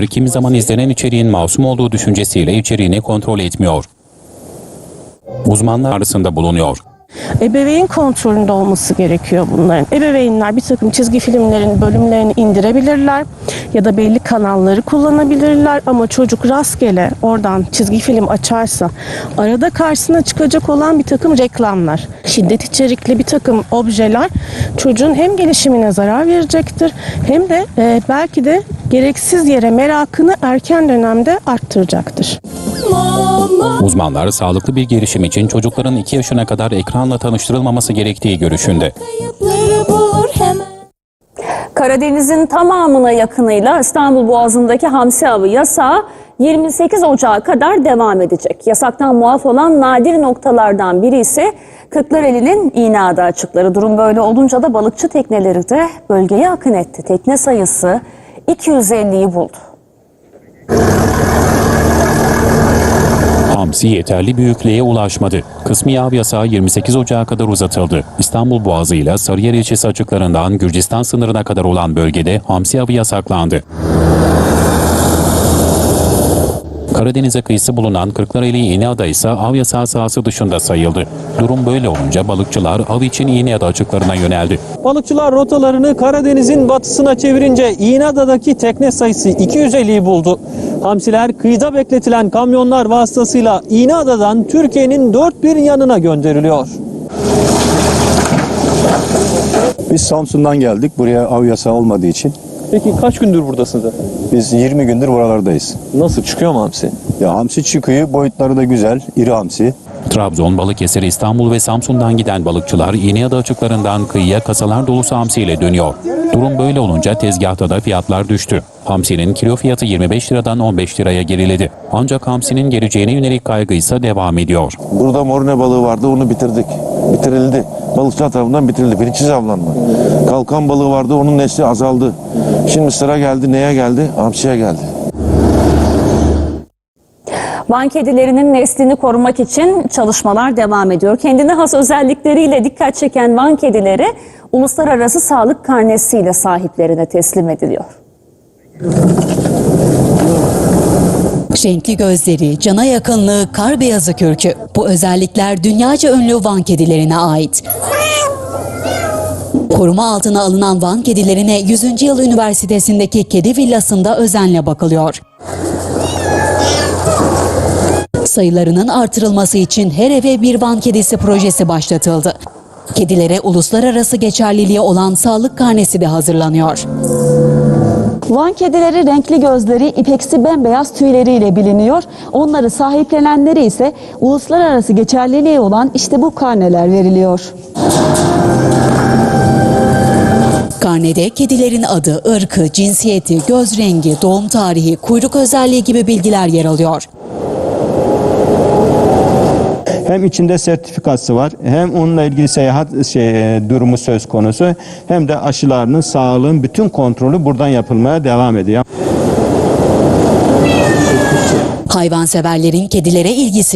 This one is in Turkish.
kimi zaman izlenen içeriğin masum olduğu düşüncesiyle içeriğini kontrol etmiyor. Uzmanlar arasında bulunuyor. Ebeveyn kontrolünde olması gerekiyor bunların. Ebeveynler bir takım çizgi filmlerin bölümlerini indirebilirler ya da belli kanalları kullanabilirler ama çocuk rastgele oradan çizgi film açarsa arada karşısına çıkacak olan bir takım reklamlar, şiddet içerikli bir takım objeler çocuğun hem gelişimine zarar verecektir hem de e, belki de gereksiz yere merakını erken dönemde arttıracaktır. Uzmanlar sağlıklı bir gelişim için çocukların 2 yaşına kadar ekranla tanıştırılmaması gerektiği görüşünde. Karadeniz'in tamamına yakınıyla İstanbul Boğazı'ndaki hamsi avı yasağı 28 Ocağı kadar devam edecek. Yasaktan muaf olan nadir noktalardan biri ise Kırklareli'nin İğneada açıkları. Durum böyle olunca da balıkçı tekneleri de bölgeye akın etti. Tekne sayısı 250'yi buldu. Hamsi yeterli büyüklüğe ulaşmadı. Kısmi av yasağı 28 Ocağı kadar uzatıldı. İstanbul Boğazı ile Sarıyer ilçesi açıklarından Gürcistan sınırına kadar olan bölgede hamsi avı yasaklandı. Karadeniz'e kıyısı bulunan Kırklareli İğneada ise av yasağı sahası dışında sayıldı. Durum böyle olunca balıkçılar av için İğneada açıklarına yöneldi. Balıkçılar rotalarını Karadeniz'in batısına çevirince İğneada'daki tekne sayısı 250'yi buldu. Hamsiler kıyıda bekletilen kamyonlar vasıtasıyla İğneada'dan Türkiye'nin dört bir yanına gönderiliyor. Biz Samsun'dan geldik buraya av yasağı olmadığı için. Peki kaç gündür buradasınız efendim? Biz 20 gündür buralardayız. Nasıl çıkıyor mu hamsi? Ya hamsi çıkıyor, boyutları da güzel, iri hamsi. Trabzon, Balıkesir, İstanbul ve Samsun'dan giden balıkçılar İğneada açıklarından kıyıya kasalar dolusu hamsiyle dönüyor. Durum böyle olunca tezgahta da fiyatlar düştü. Hamsinin kilo fiyatı 25 liradan 15 liraya geriledi. Ancak hamsinin geleceğine yönelik kaygı ise devam ediyor. Burada morne balığı vardı onu bitirdik. Bitirildi. Balıkçılar tarafından bitirildi. Bilinçsiz avlanma. Kalkan balığı vardı onun nesli azaldı. Şimdi sıra geldi neye geldi? Hamsiye geldi. Van kedilerinin neslini korumak için çalışmalar devam ediyor. Kendine has özellikleriyle dikkat çeken Van kedileri uluslararası sağlık karnesiyle sahiplerine teslim ediliyor. Renkli gözleri, cana yakınlığı, kar beyazı kürkü. Bu özellikler dünyaca ünlü Van kedilerine ait. Koruma altına alınan Van kedilerine 100. Yıl Üniversitesi'ndeki kedi villasında özenle bakılıyor. Sayılarının artırılması için her eve bir Van kedisi projesi başlatıldı. Kedilere uluslararası geçerliliği olan sağlık karnesi de hazırlanıyor. Van kedileri renkli gözleri, ipeksi bembeyaz tüyleriyle biliniyor. Onları sahiplenenleri ise uluslararası geçerliliği olan işte bu karneler veriliyor. Karnede kedilerin adı, ırkı, cinsiyeti, göz rengi, doğum tarihi, kuyruk özelliği gibi bilgiler yer alıyor. Hem içinde sertifikası var, hem onunla ilgili seyahat şey, durumu söz konusu, hem de aşılarının, sağlığın bütün kontrolü buradan yapılmaya devam ediyor. Hayvanseverlerin kedilere ilgisi